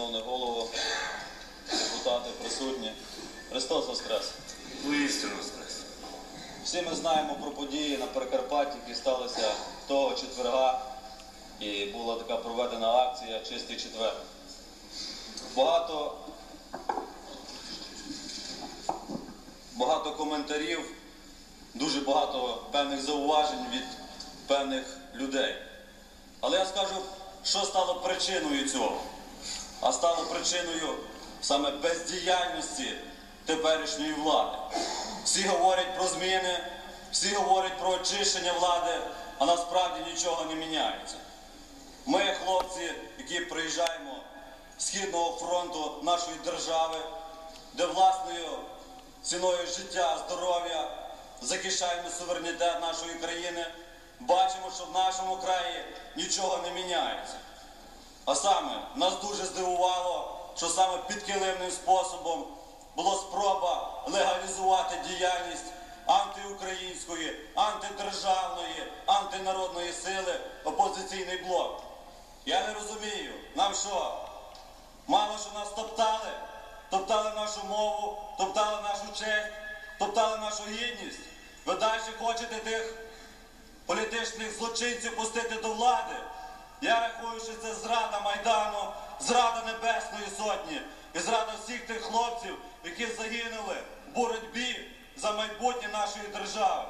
шановний голово, депутати присутні. Христос Воскрес! Воістину стрес. Всі ми знаємо про події на Прикарпатті, які сталися того четверга, і була така проведена акція Чистий четвер. Багато, багато коментарів, дуже багато певних зауважень від певних людей. Але я скажу, що стало причиною цього. А стало причиною саме бездіяльності теперішньої влади. Всі говорять про зміни, всі говорять про очищення влади, а насправді нічого не міняється. Ми, хлопці, які приїжджаємо з Східного фронту нашої держави, де власною ціною життя, здоров'я захищаємо суверенітет нашої країни, бачимо, що в нашому краї нічого не міняється. А саме нас дуже здивувало, що саме підкилимним способом була спроба легалізувати діяльність антиукраїнської, антидержавної, антинародної сили опозиційний блок. Я не розумію, нам що? Мало що нас топтали, топтали нашу мову, топтали нашу честь, топтали нашу гідність. Ви далі хочете тих політичних злочинців пустити до влади. Я рахую, що це зрада Майдану, зрада Небесної Сотні і зрада всіх тих хлопців, які загинули в боротьбі за майбутнє нашої держави.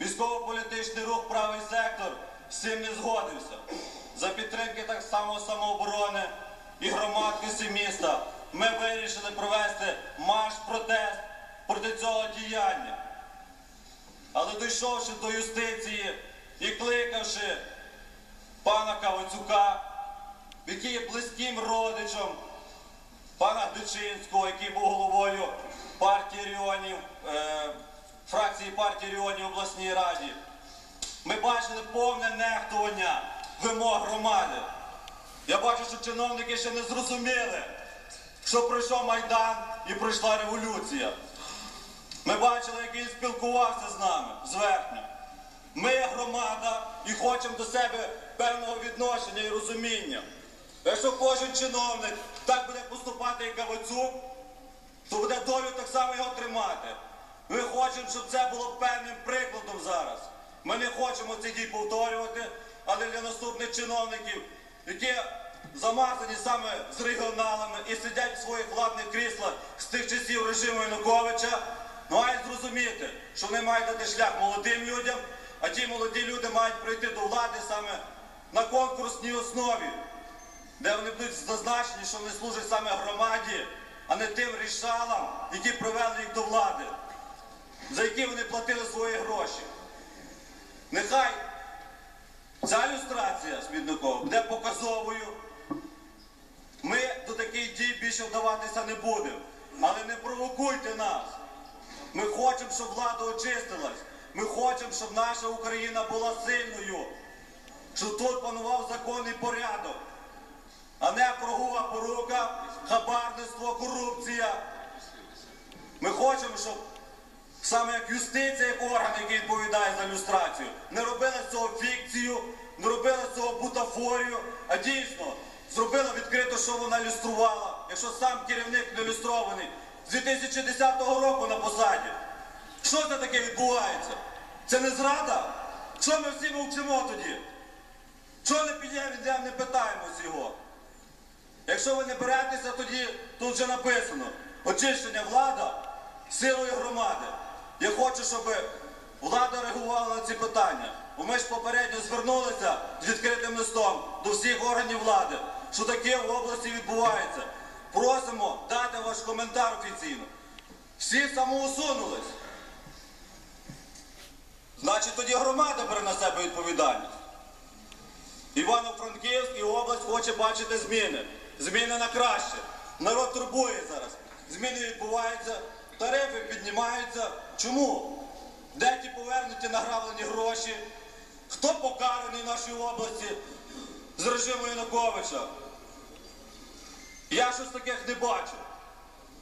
Військово-політичний рух правий сектор з цим не згодився. За підтримки так само самооборони і громадськості міста ми вирішили провести марш-протест проти цього діяння. Але дійшовши до юстиції і кликавши пана Кавацюка, який є близьким родичем пана Дичинського, який був головою партії регіонів, е, фракції партії регіонів обласній раді, ми бачили повне нехтування вимог громади. Я бачу, що чиновники ще не зрозуміли, що пройшов Майдан і пройшла революція. Ми бачили, як він спілкувався з нами зверхньо. Громада і хочемо до себе певного відношення і розуміння. Якщо кожен чиновник так буде поступати, як Кавацюк, то буде долю так само його тримати. Ми хочемо, щоб це було певним прикладом зараз. Ми не хочемо цих дій повторювати, але для наступних чиновників, які замазані саме з регіоналами і сидять в своїх владних кріслах з тих часів режиму Януковича, мають зрозуміти, що вони мають дати шлях молодим людям, а ті молоді люди мають прийти до влади саме на конкурсній основі, де вони будуть зазначені, що вони служать саме громаді, а не тим рішалам, які привели їх до влади, за які вони платили свої гроші. Нехай ця люстрація Смітникова буде показовою. Ми до таких дій більше вдаватися не будемо. Але не провокуйте нас. Ми хочемо, щоб влада очистилась. Ми хочемо, щоб наша Україна була сильною, щоб тут панував законний порядок, а не кругова порука, хабарництво, корупція. Ми хочемо, щоб саме як юстиція, як орган, який відповідає за люстрацію, не робила з цього фікцію, не робила з цього бутафорію, а дійсно зробила відкрито, що вона люструвала, якщо сам керівник не люстрований з 2010 року на посаді. Що це таке відбувається? Це не зрада? Що ми всі мовчимо тоді? Чого не підемо, не питаємось його? Якщо ви не беретеся, тоді тут вже написано очищення влада силою громади. Я хочу, щоб влада реагувала на ці питання. Бо ми ж попередньо звернулися з відкритим листом до всіх органів влади, що таке в області відбувається. Просимо дати ваш коментар офіційно. Всі самоусунулись. Значить, тоді громада бере на себе відповідальність. Івано-Франківськ і область хоче бачити зміни. Зміни на краще. Народ турбує зараз. Зміни відбуваються, тарифи піднімаються. Чому? Де ті повернуті награблені гроші? Хто покараний в нашій області з режиму Януковича? Я щось таких не бачу.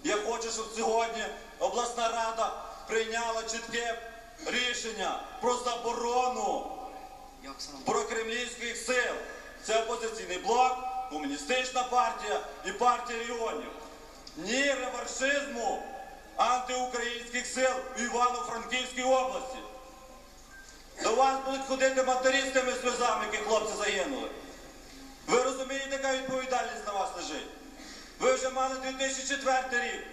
Я хочу, щоб сьогодні обласна рада прийняла чітке рішення про заборону прокремлівських сил. Це опозиційний блок, комуністична партія і партія регіонів. Ні реваншизму антиукраїнських сил в Івано-Франківській області. До вас будуть ходити матері з тими сльозами, які хлопці загинули. Ви розумієте, яка відповідальність на вас лежить? Ви вже мали 2004 рік.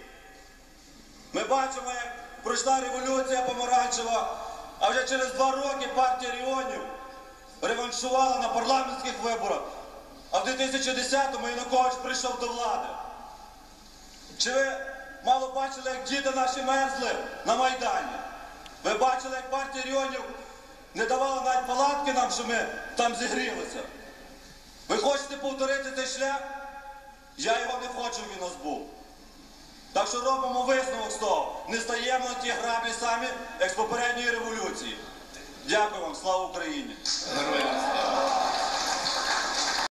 Ми бачимо, як пройшла революція помаранчева, а вже через два роки партія регіонів реваншувала на парламентських виборах, а в 2010-му Янукович прийшов до влади. Чи ви мало бачили, як діти наші мерзли на Майдані? Ви бачили, як партія регіонів не давала навіть палатки нам, що ми там зігрілися? Ви хочете повторити цей шлях? Я його не хочу, він у нас був. Робимо висновок з. Не стаємо на ті граблі самі, як з попередньої революції. Дякую вам, слава Україні! Героям слава.